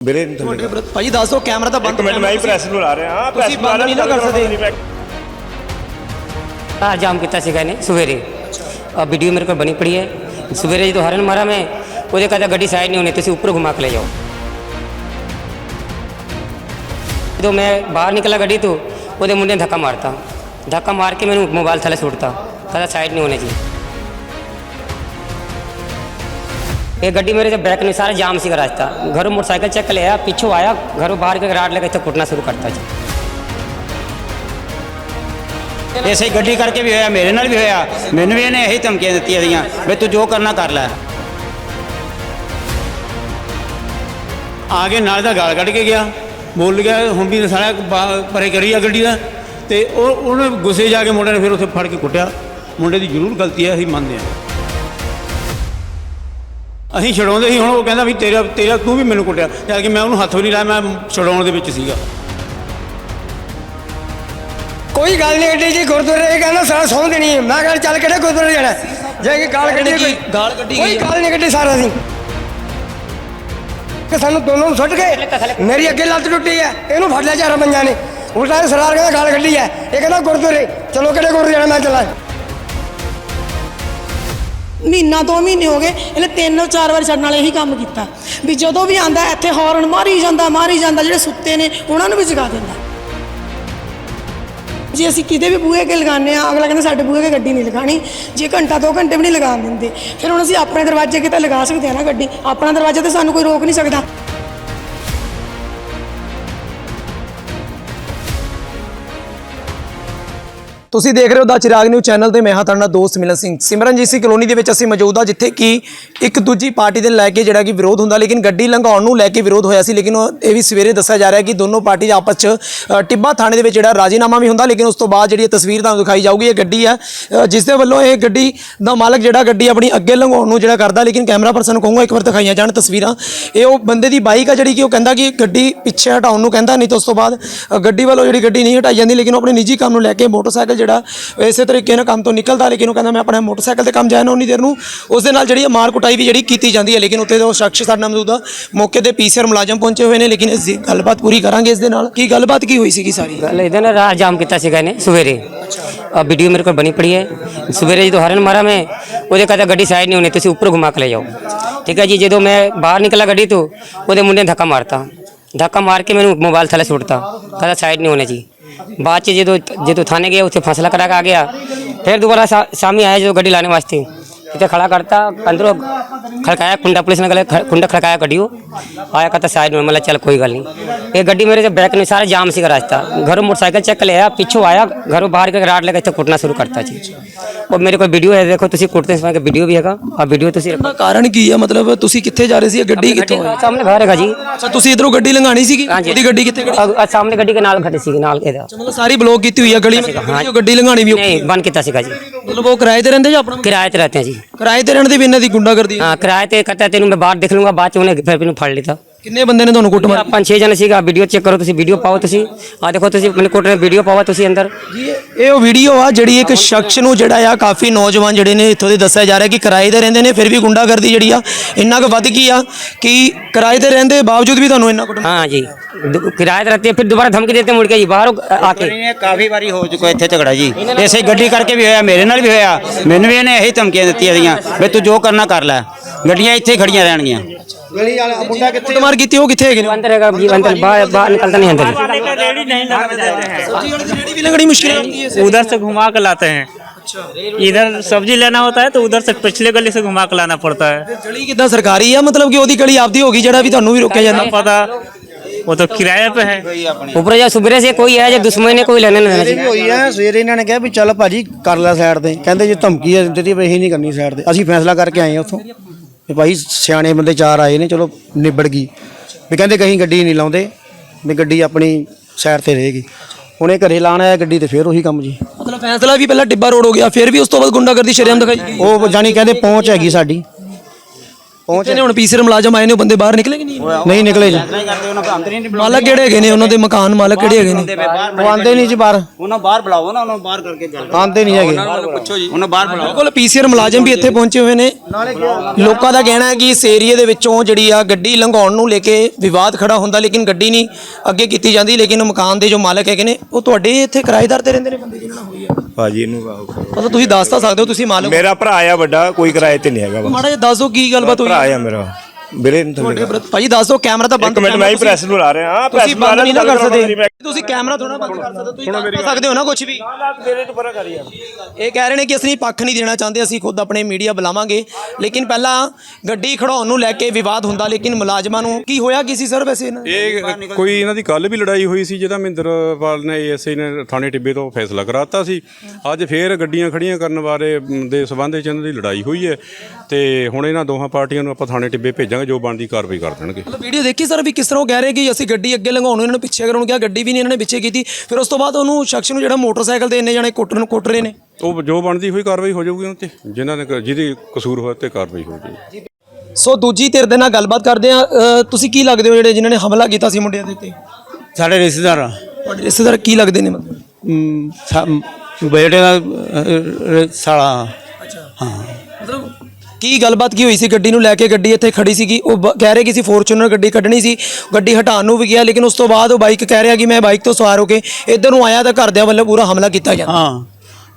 ਵੀਰੇ ਨਹੀਂ ਤੁਹਾਡੇ ਵਿਰੁੱਧ ਭਾਈ ਦੱਸ ਦਿਓ ਕੈਮਰਾ ਤਾਂ ਬੰਦ ਇੱਕ ਮਿੰਟ ਮੈਂ ਹੀ ਪ੍ਰੈਸ ਨੂੰ ਲਾ ਰਿਹਾ। ਹਾਂ ਤੁਸੀਂ ਬੰਦ ਨਹੀਂ ਨਾ ਕਰ ਸਕਦੇ। ਆ ਜਾਮ ਕੀਤਾ ਸੀਗਾ ਇਹਨੇ ਸਵੇਰੇ। ਆ ਵੀਡੀਓ ਮੇਰੇ ਕੋਲ ਬਣੀ ਪੜੀ ਹੈ। ਸਵੇਰੇ ਜਦੋਂ ਹਰਨ ਮਾਰਾ ਮੈਂ ਉਹਦੇ ਕਹਿੰਦਾ ਗੱਡੀ ਸਾਈਡ ਨਹੀਂ ਹੋਣੀ ਤੁਸੀਂ ਉੱਪਰ ਘੁਮਾ ਕੇ ਲੈ ਜਾਓ। ਜਦੋਂ ਮੈਂ ਬਾਹਰ ਨਿਕਲਾ ਗੱਡੀ ਤੋਂ ਉਹਦੇ ਮੁੰਡੇ ਨੇ ਧੱਕਾ ਮਾਰਤਾ। ਧੱਕਾ ਮਾਰ ਕੇ ਮੈਨੂੰ ਮੋਬਾਈਲ ਥੱਲੇ ਸੁੱਟਤਾ। ਕਹਿੰਦਾ ਸਾਈਡ ਨਹੀਂ ਹੋਣੇ ਜੀ। ਇਹ ਗੱਡੀ ਮੇਰੇ ਦੇ ਬੈਕ ਨੇ ਸਾਰਾ ਜਾਮ ਸੀਗਾ ਰਾਸਤਾ ਘਰੋਂ ਮੋਟਰਸਾਈਕਲ ਚੱਕ ਲਿਆ, ਪਿੱਛੋਂ ਆਇਆ, ਘਰੋਂ ਬਾਹਰ ਕੇ ਰਾੜ ਲੈ ਕੇ ਇੱਥੇ ਕੁੱਟਣਾ ਸ਼ੁਰੂ ਕਰਤਾ ਜੀ। ਇਸੇ ਗੱਡੀ ਕਰਕੇ ਵੀ ਹੋਇਆ, ਮੇਰੇ ਨਾਲ ਵੀ ਹੋਇਆ। ਮੈਨੂੰ ਵੀ ਇਹਨੇ ਇਹੀ ਧਮਕੀਆਂ ਦਿੱਤੀਆਂ ਸੀਗੀਆਂ, ਵੀ ਤੂੰ ਜੋ ਕਰਨਾ ਕਰ ਲੈ। ਆ ਕੇ ਨਾਲ ਦਾ ਗਾਲ ਕੱਢ ਕੇ ਗਿਆ। ਬੋਲ ਗਿਆ, ਹੁਣ ਵੀ ਸਾਰਾ ਪਰੇ ਕਰੀ ਆ ਗੱਡੀ ਦਾ। ਤੇ ਉਹ ਉਹਨੇ ਗੁੱਸੇ ਜਾ ਕੇ ਮੁੰਡੇ ਨੇ ਫਿਰ ਉੱਥੇ ਫੜ ਕੇ ਕੁੱਟਿਆ। ਮੁੰਡੇ ਦੀ ਜ਼ਰੂਰ ਗਲਤੀ ਹੈ, ਅਸੀਂ ਮੰਨਦੇ ਹਾਂ। ਅਸੀਂ ਛਡਾਉਂਦੇ ਸੀ ਹੁਣ ਉਹ ਕਹਿੰਦਾ ਵੀ ਤੇਰਾ ਤੇਰਾ ਤੂੰ ਵੀ ਮੈਨੂੰ ਕੁੱਟਿਆ। ਜਦ ਕਿ ਮੈਂ ਉਹਨੂੰ ਹੱਥ ਵੀ ਨਹੀਂ ਲਾਇਆ ਮੈਂ ਛਡਾਉਣ ਦੇ ਵਿੱਚ ਸੀਗਾ। ਕੋਈ ਗੱਲ ਨਹੀਂ ਗੱਡੀ ਜੀ ਗੁਰਦੁਆਰੇ ਇਹ ਕਹਿੰਦਾ ਸਾਰਾ ਸੌਂ ਦੇਣੀ ਹੈ। ਮੈਂ ਕਹਿੰਦਾ ਚੱਲ ਕਿਹੜੇ ਗੁਰਦੁਆਰੇ ਜਾਣਾ ਜੇ ਕਿ ਗਾਲ ਕੱਢੀ ਕੋਈ ਗਾਲ ਕੱਢੀ ਕੋਈ। ਗੱਲ ਨਹੀਂ ਕੱਢੀ ਸਾਰਾ ਅਸੀਂ ਕਿ ਸਾਨੂੰ ਦੋਨੋਂ ਨੂੰ ਸੁੱਟ ਗਏ ਮੇਰੀ ਅੱਗੇ ਲੱਤ ਟੁੱਟੀ ਹੈ। ਇਹਨੂੰ ਫੜ ਲਿਆ ਚਾਰਾਂ ਪੰਜਾਂ ਨੇ। ਉਲਟਾ ਇਹ ਸਰਦਾਰ ਕਹਿੰਦਾ ਗਾਲ ਕੱਢੀ ਹੈ। ਇਹ ਕਹਿੰਦਾ ਗੁਰਦੁਆਰੇ। ਚਲੋ ਕਿਹੜੇ ਗੁਰਦੁਆਰੇ ਜਾਣਾ ਮੈਂ ਚੱਲਾਂ। ਮਹੀਨਾ ਦੋ ਮਹੀਨੇ ਹੋ ਗਏ, ਇਹਨੇ ਤਿੰਨ ਚਾਰ ਵਾਰ ਸਾਡੇ ਨਾਲ ਇਹੀ ਕੰਮ ਕੀਤਾ। ਵੀ ਜਦੋਂ ਵੀ ਆਂਦਾ, ਇੱਥੇ ਹੌਰਨ ਮਾਰੀ ਜਾਂਦਾ ਮਾਰੀ ਜਾਂਦਾ, ਜਿਹੜੇ ਸੁੱਤੇ ਨੇ, ਉਹਨਾਂ ਨੂੰ ਵੀ ਜਗਾ ਦਿੰਦਾ। ਜੇ ਅਸੀਂ ਕਿਤੇ ਵੀ ਬੂਹੇ ਕੇ ਲਗਾਉਂਦੇ ਆ ਅਗਲਾ ਕਹਿੰਦਾ ਸਾਡੇ ਬੂਹੇ ਕੇ ਗੱਡੀ ਨਹੀਂ ਲਗਾਣੀ ਜੇ ਘੰਟਾ ਦੋ ਘੰਟੇ ਵੀ ਨਹੀਂ ਲਗਾਉਣ ਦਿੰਦੇ, ਫਿਰ ਹੁਣ ਅਸੀਂ ਆਪਣੇ ਦਰਵਾਜ਼ੇ ਕਿਤੇ ਲਗਾ ਸਕਦੇ ਆ ਨਾ ਗੱਡੀ, ਆਪਣਾ ਦਰਵਾਜ਼ਾ ਤੇ ਸਾਨੂੰ ਕੋਈ ਰੋਕ ਨਹੀਂ ਸਕਦਾ। ਤੁਸੀਂ ਦੇਖ ਰਹੇ ਹੋ ਦਾ ਚਿਰਾਗ ਨਿਊ ਚੈਨਲ ਤੇ ਮੈਂ ਹਾਂ ਤੁਹਾਡਾ ਨਾਲ ਦੋਸਤ ਮਿਲਨ ਸਿੰਘ। ਸਿਮਰਨਜੀਤ ਸਿੰਘ ਕਲੋਨੀ ਦੇ ਵਿੱਚ ਅਸੀਂ ਮੌਜੂਦ ਹਾਂ, ਜਿੱਥੇ ਕਿ ਇੱਕ ਦੂਜੀ ਪਾਰਟੀ ਦੇ ਲੈ ਕੇ ਜਿਹੜਾ ਕਿ ਵਿਰੋਧ ਹੁੰਦਾ, ਲੇਕਿਨ ਗੱਡੀ ਲੰਘਾਉਣ ਨੂੰ ਲੈ ਕੇ ਵਿਰੋਧ ਹੋਇਆ ਸੀ, ਲੇਕਿਨ ਉਹ- ਇਹ ਵੀ ਸਵੇਰੇ ਦੱਸਿਆ ਜਾ ਰਿਹਾ ਕਿ ਦੋਨੋਂ ਪਾਰਟੀ ਦੇ ਆਪਸ 'ਚ ਟਿੱਬਾ ਥਾਣੇ ਦੇ ਵਿੱਚ ਜਿਹੜਾ ਰਾਜੀਨਾਮਾ ਵੀ ਹੁੰਦਾ, ਲੇਕਿਨ ਉਸ ਤੋਂ ਬਾਅਦ ਜਿਹੜੀ ਇਹ ਤਸਵੀਰ ਤੁਹਾਨੂੰ ਦਿਖਾਈ ਜਾਊਗੀ, ਇਹ ਗੱਡੀ ਹੈ ਜਿਸ ਦੇ ਵੱਲੋਂ ਇਹ ਗੱਡੀ ਦਾ ਮਾਲਕ ਜਿਹੜਾ ਗੱਡੀ ਆਪਣੀ ਅੱਗੇ ਲੰਘਾਉਣ ਨੂੰ ਜਿਹੜਾ ਕਰਦਾ, ਲੇਕਿਨ ਕੈਮਰਾ ਪਰਸਨ ਨੂੰ ਕਹੂੰਗਾ ਇੱਕ ਵਾਰ ਦਿਖਾਈਆਂ ਜਾਣ ਤਸਵੀਰਾਂ। ਇਹ ਉਹ ਬੰਦੇ ਦੀ ਬਾਈਕ ਆ ਜਿਹੜੀ ਕਿ ਉਹ ਕਹਿੰਦਾ ਕਿ ਗੱਡੀ ਪਿੱਛੇ ਹਟਾਉਣ ਨੂੰ ਕਹਿੰਦਾ, ਨਹੀਂ ਤਾਂ ਉਸ ਤੋਂ ਬਾਅਦ ਗੱਡੀ ਵੱਲੋਂ ਜਿਹੜੀ ਗੱਡੀ ਨਹੀਂ ਹਟਾਈ ਜਾਂਦੀ, ਲੇਕਿਨ ਉਹ ਆਪਣੇ ਨਿੱਜੀ ਕੰਮ ਨੂੰ ਲੈ ਕੇ ਮੋਟਰਸਾਈਕਲ ਜਿਹੜਾ ਇਸੇ ਤਰੀਕੇ ਨਾਲ ਕੰਮ ਤੋਂ ਨਿਕਲਦਾ, ਲੇਕਿਨ ਉਹ ਕਹਿੰਦਾ ਮੈਂ ਆਪਣੇ ਮੋਟਰਸਾਈਕਲ ਤੇ ਕੰਮ ਜਾਣਾ ਉਨੀ ਦੇਰ ਨੂੰ, ਉਸ ਦੇ ਨਾਲ ਜਿਹੜੀ ਇਹ ਮਾਰ ਕੁਟਾਈ ਵੀ ਜਿਹੜੀ ਕੀਤੀ ਜਾਂਦੀ ਹੈ, ਲੇਕਿਨ ਉੱਥੇ ਦੇ ਉਹ ਸ਼ਖਸ ਸਾਡੇ ਨਾਲ ਮੌਜੂਦ ਆ। ਮੌਕੇ ਤੇ ਪੀਸੀਆਰ ਮੁਲਾਜ਼ਮ ਪਹੁੰਚੇ ਹੋਏ ਨੇ, ਲੇਕਿਨ ਇਸ ਦੀ ਗੱਲਬਾਤ ਪੂਰੀ ਕਰਾਂਗੇ ਇਸ ਦੇ ਨਾਲ। ਕੀ ਗੱਲਬਾਤ ਕੀ ਹੋਈ ਸੀਗੀ ਸਾਰੀ? ਗੱਲ ਇਹਦੇ ਨਾਲ ਰਾਹ ਜਾਮ ਕੀਤਾ ਸੀਗਾ ਇਹਨੇ ਸਵੇਰੇ। ਆ ਵੀਡੀਓ ਮੇਰੇ ਕੋਲ ਬਣੀ ਪੜੀ ਹੈ। ਸਵੇਰੇ ਜਦੋਂ ਹਰਨ ਮਾਰਾ ਮੈਂ, ਉਹਦੇ ਕਹਿੰਦਾ ਗੱਡੀ ਸਾਈਡ ਨਹੀਂ ਹੋਣੀ, ਤੁਸੀਂ ਉੱਪਰ ਘੁਮਾ ਕੇ ਲੈ ਜਾਓ। ਠੀਕ ਹੈ ਜੀ, ਜਦੋਂ ਮੈਂ ਬਾਹਰ ਨਿਕਲਾ ਗੱਡੀ ਤੋਂ, ਉਹਦੇ ਮੁੰਡੇ ਨੇ ਧੱਕਾ ਮਾਰਤਾ। ਧੱਕਾ ਮਾਰ ਕੇ ਮੈਨੂੰ ਮੋਬਾਈਲ ਥੱਲੇ ਸੁੱਟਤਾ। ਕਹਿੰਦਾ ਸਾਈਡ ਨਹੀਂ ਹੋਣੇ ਜੀ। ਬਾਅਦ ਚ ਜਦੋਂ ਜਦੋਂ ਥਾਣੇ ਗਏ, ਉੱਥੇ ਫੈਸਲਾ ਕਰਾ ਕੇ ਆ ਗਿਆ। ਫਿਰ ਦੁਬਾਰਾ ਸਾਮੀ ਆਇਆ ਜਦੋਂ ਗੱਡੀ ਲਾਣੇ ਵਾਸਤੇ। इतने खड़ा करता अंदरों खड़काया कुंडा पुलिस ने गले कुंडा खड़काया गड्डी को आया कहता साइड में मतलब चल कोई गल नहीं ये गड्डी मेरे से बैक ने सारा जाम सी रास्ता घरों मोटरसाइकिल चेक लिया पिछों आया घरों बाहर के राड लेके इतने कुटना शुरू करता जी और मेरे को वीडियो है देखो तुसी कुटते समय का वीडियो भी है और वीडियो तुसी ਦਾ ਕਾਰਨ ਕੀ ਹੈ ਮਤਲਬ ਤੁਸੀਂ ਕਿੱਥੇ ਜਾ ਰਹੇ ਸੀ ਇਹ ਗੱਡੀ ਕਿੱਥੋਂ ਆਈ सामने घर है जी ਅੱਛਾ ਤੁਸੀਂ ਇਧਰੋਂ ਗੱਡੀ ਲੰਘਾਣੀ ਸੀਗੀ हाँ जी ਉਹਦੀ ਗੱਡੀ ਕਿੱਥੇ ਖੜੀ और- और सामने गड्डी के नाल खड़ी सी नाल के ਮਤਲਬ ਸਾਰੀ ਬਲੌਕ ਕੀਤੀ ਹੋਈ ਹੈ ਗਲੀ ਮਤਲਬ ਜੋ ਗੱਡੀ ਲੰਘਾਣੀ ਵੀ ਔਖੀ नहीं बंद किया सीगा जी ਹੈ। ਮਤਲਬ ਉਹ ਕਿਰਾਏ ਤੇ ਰਹਿੰਦੇ ਜਾਂ ਆਪਣਾ किराए ते रहते हैं जी ਕਿਰਾਏ ਤੇ ਰਹਿਣ ਦੀ ਵੀ ਇਹਨਾਂ ਦੀ ਗੁੰਡਾਗਰਦੀ ਹੈ हाँ किराए ते कहता है तेन मैं बाहर देख लूंगा बाद च उन्हें फिर मैंने फड़ लेता ਕਿੰਨੇ ਬੰਦੇ ਨੇ ਤੁਹਾਨੂੰ ਕੁੱਟ ਮਾਰੀ ਆਪਾਂ 6 ਜਣੇ ਸੀਗਾ ਵੀਡੀਓ ਚੈੱਕ ਕਰੋ ਤੁਸੀਂ ਵੀਡੀਓ ਪਾਓ ਤੁਸੀਂ ਆ ਦੇਖੋ ਤੁਸੀਂ ਮੈਨੂੰ ਕੋਟ ਵੀਡੀਓ ਪਾਓ ਤੁਸੀਂ ਅੰਦਰ ਜੀ ਇਹ ਉਹ ਵੀਡੀਓ ਆ ਜਿਹੜੀ ਇੱਕ ਸ਼ਖਸ ਨੂੰ ਜਿਹੜਾ ਆ ਕਾਫੀ ਨੌਜਵਾਨ ਜਿਹੜੇ ਨੇ ਇੱਥੋਂ ਦੇ ਦੱਸਿਆ ਜਾ ਰਿਹਾ ਕਿ ਕਿਰਾਏ ਤੇ ਰਹਿੰਦੇ ਨੇ ਫਿਰ ਵੀ ਗੁੰਡਾਗਰਦੀ ਜਿਹੜੀ ਆ ਇੰਨਾ ਕੁ ਵੱਧ ਗਈ ਆ ਕਿ ਕਿਰਾਏ ਤੇ ਰਹਿਣ ਦੇ ਬਾਵਜੂਦ ਵੀ ਤੁਹਾਨੂੰ ਇੰਨਾ ਕੁੱਟ हाँ जी दु- किराए पे रहते हैं फिर दोबारा धमकी देते हैं मुड़ के जी बाहर आके ਇਹ ਕਾਫੀ ਵਾਰੀ ਹੋ ਚੁੱਕਾ ਇੱਥੇ ਝਗੜਾ ਜੀ ਇਸੇ ਗੱਡੀ ਕਰਕੇ ਵੀ ਹੋਇਆ ਮੇਰੇ ਨਾਲ ਵੀ ਹੋਇਆ ਮੈਨੂੰ ਵੀ ਇਹਨੇ ਇਹੀ ਧਮਕੀਆਂ ਦਿੱਤੀਆਂ ਦੀਆਂ ਵੀ ਤੂੰ ਜੋ ਕਰਨਾ ਕਰ ਲੈ ਗੱਡੀਆਂ ਇੱਥੇ ਹੀ ਖੜੀਆਂ ਰਹਿਣਗੀਆਂ ਕੁੱਟਮਾਰ ਕੀਤੀ ਉਹ ਕਿੱਥੇ ਹੈਗੇ ਨੇ अंदर है जी अंदर बाहर बाहर निकलता नहीं अंदर ਰੇੜੀ ਵੀ ਲੰਘਣੀ ਮੁਸ਼ਕਿਲ ਆਉਂਦੀ ਹੈ उधर से घुमा के लाते हैं इधर सब्जी लेना होता है तो उधर से पिछले गली से घुमा के लाना पड़ता है ਗਲੀ ਕਿੱਦਾਂ ਸਰਕਾਰੀ ਆ ਮਤਲਬ ਕਿ ਉਹਦੀ ਗਲੀ ਆਪਦੀ ਹੋ ਗਈ ਜਿਹੜਾ ਵੀ ਤੁਹਾਨੂੰ ਵੀ ਰੋਕਿਆ ਜਾਂਦਾ ना पता वो तो किराए पे है ऊपर जा सुबह से कोई है जो दुश्मन ने कोई लेने नहीं देना जी ਹੋਈ ਹੈ ਸਵੇਰੇ ਇਹਨਾਂ ਨੇ ਕਿਹਾ ਵੀ ਚੱਲ ਭਾਜੀ ਕਰ ਲੈ ਸਾਈਡ ਤੇ ਕਹਿੰਦੇ ਜੇ ਧਮਕੀ ਹੈ ਦਿੱਤੀ ਵੀ ਅਸੀਂ ਨਹੀਂ ਕਰਨੀ ਸਾਈਡ ਤੇ ਅਸੀਂ ਫੈਸਲਾ ਕਰਕੇ ਆਏ ਹਾਂ ਉੱਥੋਂ ਵੀ ਭਾਈ ਸਿਆਣੇ ਬੰਦੇ ਚਾਰ ਆਏ ਨੇ ਚਲੋ ਨਿਬੜ ਗਈ। ਵੀ ਕਹਿੰਦੇ ਕਹੀਂ ਗੱਡੀ ਨਹੀਂ ਲਾਉਂਦੇ ਵੀ ਗੱਡੀ ਆਪਣੀ ਸਾਈਡ ਤੇ ਰਹੇਗੀ। ਹੁਣ ਇਹ ਘਰੇ ਲਾਣ ਆਇਆ ਗੱਡੀ ਤੇ ਫੇਰ ਉਹੀ ਕੰਮ ਜੀ। ਮਤਲਬ ਫੈਸਲਾ ਵੀ ਪਹਿਲਾਂ ਟਿੱਬਾ ਰੋਡ ਹੋ ਗਿਆ ਫਿਰ ਵੀ ਉਸ ਤੋਂ ਬਾਅਦ ਗੁੰਡਾਗਰਦੀ ਸ਼ਰੇਆਮ ਦਿਖਾਈ। ਗਈ ਉਹ ਜਾਨੀ ਕਹਿੰਦੇ ਪਹੁੰਚ ਹੈਗੀ ਸਾਡੀ। ਪਹੁੰਚ ਨੇ ਹੁਣ ਪੀਸੀਆਰ ਮੁਲਾਜ਼ਮ ਆਏ ਨੇ ਉਹ ਬੰਦੇ ਬਾਹਰ ਨਿਕਲੇ ਕਿ ਨਹੀਂ? ਨਹੀਂ ਨਿਕਲੇ ਜੀ। ਮਾਲਕ ਕਿਹੜੇ ਹੈਗੇ ਨੇ? ਉਹਨਾਂ ਦੇ ਮਕਾਨ ਮਾਲਕ ਕਿਹੜੇ ਹੈਗੇ ਨੇ? ਉਹ ਆਂਦੇ ਨਹੀਂ ਜੀ ਬਾਹਰ। ਉਹਨਾਂ ਬਾਹਰ ਬੁਲਾਓ ਨਾ ਉਹਨਾਂ ਨੂੰ ਬਾਹਰ ਕਰਕੇ ਗੱਲ ਆਂਦੇ ਨਹੀਂ ਹੈਗੇ। ਪੁੱਛੋ ਜੀ। ਉਹਨਾਂ ਬਾਹਰ ਬੁਲਾਓ। ਬਿਲਕੁਲ ਪੀਸੀਆਰ ਮੁਲਾਜ਼ਮ ਵੀ ਇੱਥੇ ਪਹੁੰਚੇ ਹੋਏ ਨੇ। ਲੋਕਾਂ ਦਾ ਕਹਿਣਾ ਹੈ ਕਿ ਇਸ ਏਰੀਏ ਦੇ ਵਿੱਚੋਂ ਜਿਹੜੀ ਆ ਗੱਡੀ ਲੰਘਾਉਣ ਨੂੰ ਲੈ ਕੇ ਵਿਵਾਦ ਖੜਾ ਹੁੰਦਾ ਲੇਕਿਨ ਗੱਡੀ ਨਹੀਂ ਅੱਗੇ ਕੀਤੀ ਜਾਂਦੀ ਲੇਕਿਨ ਮਕਾਨ ਦੇ ਜੋ ਮਾਲਕ ਹੈਗੇ ਨੇ ਉਹ ਤੁਹਾਡੇ ਇੱਥੇ ਕਿਰਾਏਦਾਰ ਤੇ ਰਹਿੰਦੇ ਨੇ ਬੰਦੇ ਜਿਹਨਾਂ ਨਾਲ ਹੋਈ ਆ। ਭਾਜੀ ਇਹਨੂੰ ਆਓ। ਮਤਲਬ ਤੁਸੀਂ ਦੱਸ ਤਾਂ ਸਕਦੇ ਹੋ ਤੁਸੀਂ ਮਾਲਕ ਮੇਰਾ ਭਰਾ ਆ ਵੱਡਾ ਕੋਈ ਕਿਰਾਏ ਤੇ ਨਹੀਂ ਹੈਗਾ। ਮਾੜਾ ਜਿਹਾ ਦੱਸ ਦਿਓ ਕੀ ਗੱਲਬਾਤ ਹੋਈ ਭਰਾ ਆ ਮੇਰਾ ਵੀਰੇ ਨੂੰ ਥੱਲੇ ਤੁਹਾਡੇ ਭਾਜੀ ਦੱਸ ਦਿਓ ਕੈਮਰਾ ਤਾਂ ਬੰਦ ਇੱਕ ਮਿੰਟ ਮੈਂ ਹੀ ਪ੍ਰੈਸ ਨੂੰ ਲਾ ਰਿਹਾ ਹਾਂ ਪ੍ਰੈਸ ਤੁਸੀਂ ਬੰਦ ਨਹੀਂ ਨਾ ਕਰ ਸਕਦੇ। ਤੁਸੀਂ ਕੈਮਰਾ ਥੋੜਾ ਬੰਦ ਕਰ ਸਕਦੇ ਤੁਸੀਂ ਤਾਂ ਸਕਦੇ ਹੋ ਨਾ ਕੁਝ ਵੀ। ਮੇਰੇ ਤੋਂ ਪਰਾਂ ਕਰੀ ਇਹ ਕਹਿ ਰਹੇ ਨੇ ਕਿ ਅਸੀਂ ਪੱਖ ਨਹੀਂ ਦੇਣਾ ਚਾਹੁੰਦੇ ਅਸੀਂ ਖੁਦ ਆਪਣੇ ਮੀਡੀਆ ਬੁਲਾਵਾਂਗੇ। ਲੇਕਿਨ ਪਹਿਲਾਂ ਗੱਡੀ ਖੜਾਉਣ ਨੂੰ ਲੈ ਕੇ ਵਿਵਾਦ ਹੁੰਦਾ ਲੇਕਿਨ ਮੁਲਾਜ਼ਮਾਂ ਨੂੰ ਕੀ ਹੋਇਆ ਕੀ ਸੀ ਸਰ ਵੈਸੇ ਇਹਨਾਂ? ਇਹ ਕੋਈ ਇਹਨਾਂ ਦੀ ਕੱਲ ਵੀ ਲੜਾਈ ਹੋਈ ਸੀ ਜਿਹਦਾ ਮਹਿੰਦਰਪਾਲ ਨੇ ਏਐਸਆਈ ਨੇ ਥਾਣੇ ਟਿੱਬੇ ਤੋਂ ਫੈਸਲਾ ਕਰਾਤਾ ਸੀ। ਅੱਜ ਫੇਰ ਗੱਡੀਆਂ ਖੜੀਆਂ ਕਰਨ ਬਾਰੇ ਦੇ ਸਬੰਧ ਵਿੱਚ ਇਹਨਾਂ ਦੀ ਲੜਾਈ ਹੋਈ ਹੈ। ਤੇ ਹੁਣ ਇਹਨਾਂ ਦੋਹਾਂ ਪਾਰਟੀਆਂ ਨੂੰ ਆਪਾਂ ਥਾਣੇ ਟਿੱਬੇ ਭੇਜਾਂਗੇ। ਜੋ ਬਣਦੀ ਕਾਰਵਾਈ ਕਰ ਦੇਣਗੇ। ਮਤਲਬ ਵੀਡੀਓ ਦੇਖੀ ਸਰ ਵੀ ਕਿਸ ਤਰ੍ਹਾਂ ਉਹ ਕਹਿ ਰਹੇ ਕਿ ਅਸੀਂ ਗੱਡੀ ਅੱਗੇ ਲੰਘਾਉਣ ਨੂੰ ਇਹਨਾਂ ਨੂੰ ਪਿੱਛੇ ਕਰਨ ਨੂੰ ਕਿਹਾ ਗੱਡੀ ਵੀ ਨਹੀਂ ਇਹਨਾਂ ਨੇ ਪਿੱਛੇ ਕੀਤੀ। ਫਿਰ ਉਸ ਤੋਂ ਬਾਅਦ ਉਹਨੂੰ ਸ਼ਖਸ ਨੂੰ ਜਿਹੜਾ ਮੋਟਰਸਾਈਕਲ ਤੇ ਇੰਨੇ ਜਣੇ ਕੁੱਟਣ ਨੂੰ ਕੁੱਟ ਰਹੇ ਨੇ। ਉਹ ਜੋ ਬਣਦੀ ਹੋਈ ਕਾਰਵਾਈ ਹੋ ਜਾਊਗੀ ਉਹਨਾਂ ਤੇ ਜਿਨ੍ਹਾਂ ਨੇ ਕ- ਜਿਹਦੀ ਕਸੂਰ ਹੋਇਆ ਤੇ ਕਾਰਵਾਈ ਹੋ ਜਾਊਗੀ। ਸੋ ਦੂਜੀ ਧਿਰ ਦੇ ਨਾਲ ਗੱਲਬਾਤ ਕਰਦੇ ਆ ਤੁਸੀਂ ਕੀ ਲੱਗਦੇ ਹੋ ਜਿਹੜੇ ਜਿਨ੍ਹਾਂ ਨੇ ਹਮਲਾ ਕੀਤਾ ਸੀ ਮੁੰਡਿਆਂ ਦੇ ਉੱਤੇ? ਸਾਡੇ ਰਿਸ਼ਤੇਦਾਰ ਆ। ਤੁਹਾਡੇ ਰਿਸ਼ਤੇਦਾਰ ਕੀ ਲੱਗਦੇ ਨੇ ਮਤਲਬ? ਅਮ, ਸਾ- ਬੇਟੇ ਦਾ ਅ, ਅ, ਸਾਲਾ। ਹਾਂ। ਮਤਲਬ ਕੀ ਗੱਲਬਾਤ ਕੀ ਹੋਈ ਸੀ? ਗੱਡੀ ਨੂੰ ਲੈ ਕੇ ਗੱਡੀ ਇੱਥੇ ਖੜੀ ਸੀਗੀ। ਉਹ ਬ- ਕਹਿ ਰਹੇ ਕਿ ਸੀ ਫੋਰਚੂਨਰ ਗੱਡੀ ਕੱਢਣੀ ਸੀ। ਗੱਡੀ ਹਟਾਉਣ ਨੂੰ ਵੀ ਗਿਆ, ਲੇਕਿਨ ਉਸ ਤੋਂ ਬਾਅਦ ਉਹ ਬਾਈਕ ਕਹਿ ਰਿਹਾ ਕਿ ਮੈਂ ਬਾਈਕ ਤੋਂ ਸਵਾਰ ਹੋ ਕੇ ਇੱਧਰ ਨੂੰ ਆਇਆ ਤਾਂ ਘਰਦਿਆਂ ਵੱਲੋਂ ਪੂਰਾ ਹਮਲਾ ਕੀਤਾ ਗਿਆ। ਹਾਂ।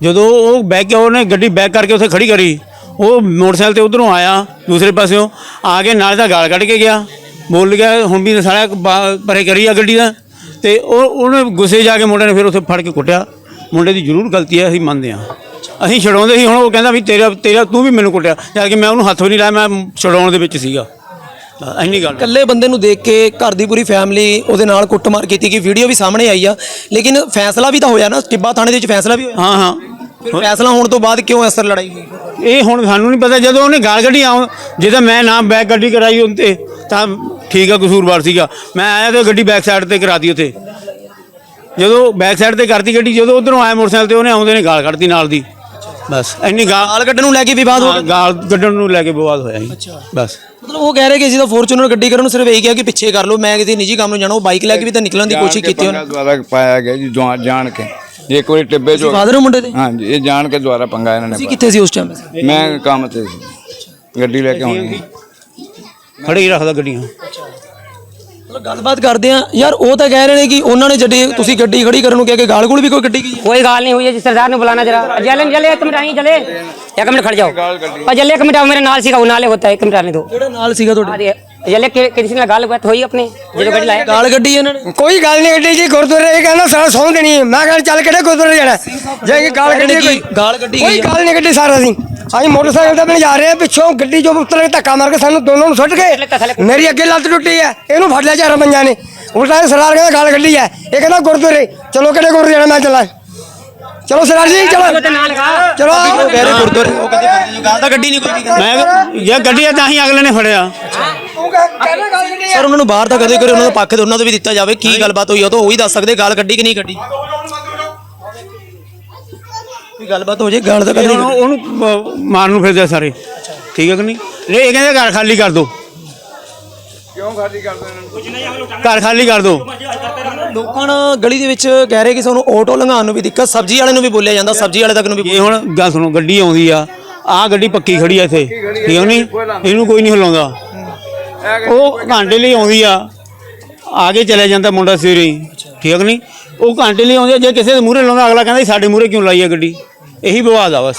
ਜਦੋਂ ਉਹ ਬੈਕ ਉਹਨੇ ਗੱਡੀ ਬੈਕ ਕਰਕੇ ਉੱਥੇ ਖੜੀ ਕਰੀ, ਉਹ ਮੋਟਰਸਾਈਕਲ ਤੇ ਉਧਰੋਂ ਆਇਆ, ਦੂਸਰੇ ਪਾਸਿਓਂ, ਆ ਕੇ ਨਾਲ ਦਾ ਗਾਲ ਕੱਢ ਕੇ ਗਿਆ। ਬੋਲ ਗਿਆ, ਹੁਣ ਵੀ ਸਾਰਾ ਬਾ- ਪਰੇ ਕਰੀ ਆ ਗੱਡੀ ਦਾ। ਤੇ ਉਹ, ਉਹਨੇ ਗੁੱਸੇ ਜਾ ਕੇ ਮੁੰਡੇ ਨੇ ਫਿਰ ਉੱਥੇ ਫੜ ਕੇ ਕੁੱਟਿਆ। ਮੁੰਡੇ ਦੀ ਜ਼ਰੂਰ ਗਲਤੀ ਹੈ, ਅਸੀਂ ਮੰਨਦੇ ਹਾਂ। ਅਸੀਂ ਛਡਾਉਂਦੇ ਸੀ ਹੁਣ ਉਹ ਕਹਿੰਦਾ ਵੀ ਤੇਰਾ ਤੇਰਾ ਤੂੰ ਵੀ ਮੈਨੂੰ ਕੁੱਟਿਆ। ਜਦ ਕਿ ਮੈਂ ਉਹਨੂੰ ਹੱਥ ਵੀ ਨਹੀਂ ਲਾਇਆ ਮੈਂ ਛਡਾਉਣ ਦੇ ਵਿੱਚ ਸੀਗਾ। ਇੰਨੀ ਗੱਲ ਇਕੱਲੇ ਬੰਦੇ ਨੂੰ ਦੇਖ ਕੇ ਘਰ ਦੀ ਪੂਰੀ ਫੈਮਿਲੀ ਉਹਦੇ ਨਾਲ ਕੁੱਟਮਾਰ ਕੀਤੀ ਕਿ ਵੀਡੀਓ ਵੀ ਸਾਹਮਣੇ ਆਈ ਆ। ਲੇਕਿਨ ਫੈਸਲਾ ਵੀ ਤਾਂ ਹੋਇਆ ਨਾ ਟਿੱਬਾ ਥਾਣੇ ਦੇ ਵਿੱਚ ਫੈਸਲਾ ਵੀ ਹੋਇਆ। ਹਾਂ ਹਾਂ। ਫਿਰ ਫੈਸਲਾ ਹੋਣ ਤੋਂ ਬਾਅਦ ਕਿਉਂ ਅਸਰ ਲੜਾਈ ਹੋਈ? ਇਹ ਹੁਣ ਸਾਨੂੰ ਨਹੀਂ ਪਤਾ ਜਦੋਂ ਉਹਨੇ ਗਾਲ ਕੱਢੀ ਆਉਂ ਜੇ ਤਾਂ ਮੈਂ ਨਾ ਬੈਕ ਗੱਡੀ ਕਰਾਈ ਉੱਤੇ ਤਾਂ ਠੀਕ ਆ ਕਸੂਰਵਾਰ ਸੀਗਾ। ਮੈਂ ਆਇਆ ਤੇ ਗੱਡੀ ਬੈਕ ਸਾਈਡ ਤੇ ਕਰਾਤੀ ਉੱਥੇ। ਜਦੋਂ ਬੈਕ ਸਾਈਡ ਤੇ ਕਰਤੀ ਗੱਡੀ ਜਦੋਂ ਉਧਰੋਂ ਆਇਆ ਮੋਟਰਸਾਈਕਲ ਤੇ ਉਹਨੇ ਆਉਂਦੇ ਨੇ ਗਾਲ ਕੱਢਤੀ ਨਾਲ ਦੀ। ਬਸ। ਇੰਨੀ ਗਾਲ ਗਾਲ ਕੱਢਣ ਨੂੰ ਲੈ ਕੇ ਵਿਵਾਦ ਹੋ ਗਿਆ ਗਾਲ ਕੱਢਣ ਨੂੰ ਲੈ ਕੇ ਵਿਵਾਦ ਹੋਇਆ ਜੀ। ਬਸ। ਮਤਲਬ ਉਹ ਕਹਿ ਰਹੇ ਕਿ ਅਸੀਂ ਤਾਂ ਫੋਰਚੂਨਰ ਗੱਡੀ ਕਰਨ ਨੂੰ ਸਿਰਫ ਇਹ ਕਿਹਾ ਕਿ ਪਿੱਛੇ ਕਰ ਲਓ ਮੈਂ ਕਿਸੇ ਨਿੱਜੀ ਕੰਮ ਨੂੰ ਜਾਣਾ ਉਹ ਬਾਈਕ ਲੈ ਕੇ ਵੀ ਤਾਂ ਨਿਕਲਣ ਦੀ ਕੋਸ਼ਿਸ਼ ਕੀਤੀ ਉਹਨੇ। ਦੁਆਰਾ ਪਾਇਆ ਗਿਆ ਜੀ ਜਾਣ- ਜਾਣ ਕੇ। ਇੱਕ ਵਾਰੀ ਟਿੱਬੇ ਚੋਂ ਫਾਦਰ ਮੁੰਡੇ ਦੇ? ਹਾਂਜੀ ਇਹ ਜਾਣ ਕੇ ਦੁਆਰਾ ਪੰਗਾ ਇਹਨਾਂ ਤੁਸੀਂ ਨੇ ਕਿੱਥੇ ਸੀ ਉਸ ਟਾਈਮ ਪਾਇਆ। ਮੈਂ ਕੰਮ ਤੇ ਸੀ। ਗੱਡੀ ਲੈ ਕੇ ਆਉਣੀ ਖੜੇ ਹੀ ਰੱਖਦਾ ਗੱਡੀਆਂ। ਮਤਲਬ ਗੱਲਬਾਤ ਕਰਦੇ ਆ ਯਾਰ ਉਹ ਤਾਂ ਕਹਿ ਰਹੇ ਨੇ ਕਿ ਉਹਨਾਂ ਨੇ ਜੱਡੀ ਤੁਸੀਂ ਗੱਡੀ ਖੜੀ ਕਰਨ ਨੂੰ ਕਿਹਾ ਕਿ ਗਾਲ ਗੂਲ ਵੀ ਕੋਈ ਗੱਡੀ ਗਈ ਹੈ कोई गाल नहीं हुई है जी सरदार ने बुलाना जरा जले जले एक मिनट आई जले एक मिनट खड़ जाओ और जले एक मिनट आओ मेरे नाल सीखा वो नाले होता है एक मिनट आने दो ਜਿਹੜਾ ਨਾਲ ਸੀਗਾ ਤੁਹਾਡੇ अरे जले कि- किसी ने गाल बात हुई अपने जो गाड़ी लाया ਗਾਲ ਗੱਡੀ ਇਹਨਾਂ ਨੇ ਕੋਈ ਗੱਲ ਨਹੀਂ ਗੱਡੀ ਜੀ ਗੁਰਦੁਆਰੇ ਇਹ ਕਹਿੰਦਾ ਸਾਰਾ ਸੌਂ ਦੇਣੀ ਹੈ। ਮੈਂ ਕਹਿੰਦਾ ਚੱਲ ਕਿਹੜੇ ਗੁਰਦੁਆਰੇ ਜਾਣਾ ਜੇ ਕਿ ਗਾਲ ਕੱਢੀ ਕੋਈ ਗਾਲ ਕੱਢੀ ਕੋਈ ਗਈ ਆ। ਗੱਲ ਨਹੀਂ ਕੱਢੀ ਸਾਰਾ ਅਸੀਂ ਅਸੀਂ ਮੋਟਰਸਾਈਕਲ ਤੇ ਬਣ ਜਾ ਰਹੇ ਪਿੱਛੋਂ ਗੱਡੀ ਜੋ ਉੱਤਰ ਕੇ ਧੱਕਾ ਮਾਰ ਕੇ ਸਾਨੂੰ ਦੋਨੋਂ ਨੂੰ ਸੁੱਟ ਕੇ ਮੇਰੀ ਅੱਗੇ ਲੱਤ ਟੁੱਟੀ ਹੈ ਇਹਨੂੰ ਫੜ ਲਿਆ ਚਾਰਾਂ ਪੰਜਾਂ ਨੇ। ਉਲਟਾ ਇਹ ਸਰਦਾਰ ਕਹਿੰਦਾ ਗਾਲ ਕੱਢੀ ਹੈ। ਇਹ ਕਹਿੰਦਾ ਗੁਰਦੁਆਰੇ। ਚਲੋ ਕਿਹੜੇ ਗੁਰਦੁਆਰੇ ਜਾਣਾ ਮੈਂ ਚੱਲਾਂ। ਚਲੋ ਸਰਦਾਰ ਜੀ ਚਲੋ। ਚਲੋ। ਰਹੇ ਗੁਰਦੁਆਰੇ ਉਹ ਕਹਿੰਦੇ ਗਾਲ ਤਾਂ ਗੱਡੀ ਨਹੀਂ ਕੋਈ ਮੈਂ ਜੇ ਗੱਡੀ ਆ ਤਾਂ ਹੀ ਅਗਲੇ ਨੇ ਫੜਿਆ। ਸਰ ਉਹਨਾਂ ਨੂੰ ਬਾਹਰ ਤਾਂ ਕਦੇ ਕਰੇ ਉਹਨਾਂ ਦਾ ਪੱਖ ਤੇ ਉਹਨਾਂ ਤੋਂ ਵੀ ਦਿੱਤਾ ਜਾਵੇ ਕੀ ਗੱਲਬਾਤ ਹੋਈ ਆ ਉਹ ਤਾਂ ਉਹੀ ਦੱਸ ਸਕਦੇ ਗਾਲ ਕੱਢੀ ਕਿ ਨਹੀਂ ਕੱਢੀ। ਕੋਈ ਗੱਲਬਾਤ ਹੋ ਜੇ? ਗਾਲ ਤਾਂ ਕਦੇ ਨਹੀਂ ਉਹਨੂੰ ਉਹਨੂੰ ਅਹ, ਮਾਰਨ ਨੂੰ ਫਿਰਦੇ ਆ ਸਾਰੇ। ਠੀਕ ਹੈ ਕਿ ਨਹੀਂ? ਨਹੀਂ ਇਹ ਕਹਿੰਦੇ ਘਰ ਖਾਲੀ ਕਰ ਦਿਓ ਕਿਉਂ ਖਾਲੀ ਕਰ ਦੋ ਘਰ ਖਾਲੀ ਕਰ ਦਿਓ ਲੋਕਾਂ ਨਾਲ ਗਲੀ ਦੇ ਵਿੱਚ ਕਹਿ ਰਹੇ ਕਿ ਸਾਨੂੰ ਆਟੋ ਲੰਘਾਉਣ ਨੂੰ ਵੀ ਦਿੱਕਤ ਸਬਜ਼ੀ ਵਾਲੇ ਨੂੰ ਵੀ ਬੋਲਿਆ ਜਾਂਦਾ ਸਬਜ਼ੀ ਵਾਲੇ ਤੱਕ ਨੂੰ ਵੀ ਇਹ ਹੁਣ ਗੱਲ ਸੁਣੋ ਗੱਡੀ ਆਉਂਦੀ ਆ। ਆਹ ਗੱਡੀ ਪੱਕੀ ਖੜੀ ਆ ਇੱਥੇ। ਠੀਕ ਹੈ ਨਹੀਂ? ਇਹਨੂੰ ਕੋਈ ਨਹੀਂ ਹਿਲਾਉਂਦਾ। ਉਹ ਘੰਟੇ ਲਈ ਆਉਂਦੀ ਆ। ਆਗੇ ਚਲੇ ਜਾਂਦਾ ਮੁੰਡਾ ਸਵੇਰੇ ਹੀ। ਠੀਕ ਨਹੀਂ? ਉਹ ਘੰਟੇ ਲਈ ਆਉਂਦੀ ਆ। ਜੇ ਕਿਸੇ ਦੇ ਮੂਹਰੇ ਲਾਉਂਦਾ ਅਗਲਾ ਕਹਿੰਦਾ ਜੀ ਸਾਡੇ ਮੂਹਰੇ ਕਿਉਂ ਲਾਈ ਆ ਗੱਡੀ? ਇਹੀ ਵਿਵਾਦ ਆ ਬਸ।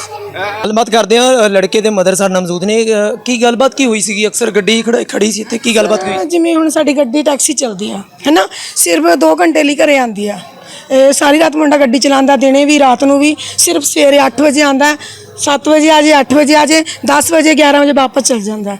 ਗੱਲਬਾਤ ਕਰਦੇ ਆ ਲੜਕੇ ਦੇ ਮਦਰ ਸਾਡੇ ਨਾਲ ਮੌਜੂਦ ਨੇ ਅ, ਕੀ ਗੱਲਬਾਤ ਕੀ ਹੋਈ ਸੀਗੀ? ਅਕਸਰ ਗੱਡੀ ਖੜ ਖੜੀ ਸੀ ਇੱਥੇ ਕੀ ਗੱਲਬਾਤ ਹੋਈ? ਜਿਵੇਂ ਹੁਣ ਸਾਡੀ ਗੱਡੀ ਟੈਕਸੀ ਚੱਲਦੀ ਆ ਹੈਨਾ? ਸਿਰਫ 2 ਘੰਟੇ ਲਈ ਘਰੇ ਆਂਦੀ ਆ। ਇਹ ਸਾਰੀ ਰਾਤ ਮੁੰਡਾ ਗੱਡੀ ਚਲਾਉਂਦਾ ਦਿਨੇ ਵੀ ਰਾਤ ਨੂੰ ਵੀ ਸਿਰਫ ਸਵੇਰੇ 8 ਵਜੇ ਆਂਦਾ 7 ਵਜੇ ਆ ਜੇ 8 ਵਜੇ ਆ ਜੇ 10 ਵਜੇ 11 ਵਜੇ ਵਾਪਸ ਚਲ ਜਾਂਦਾ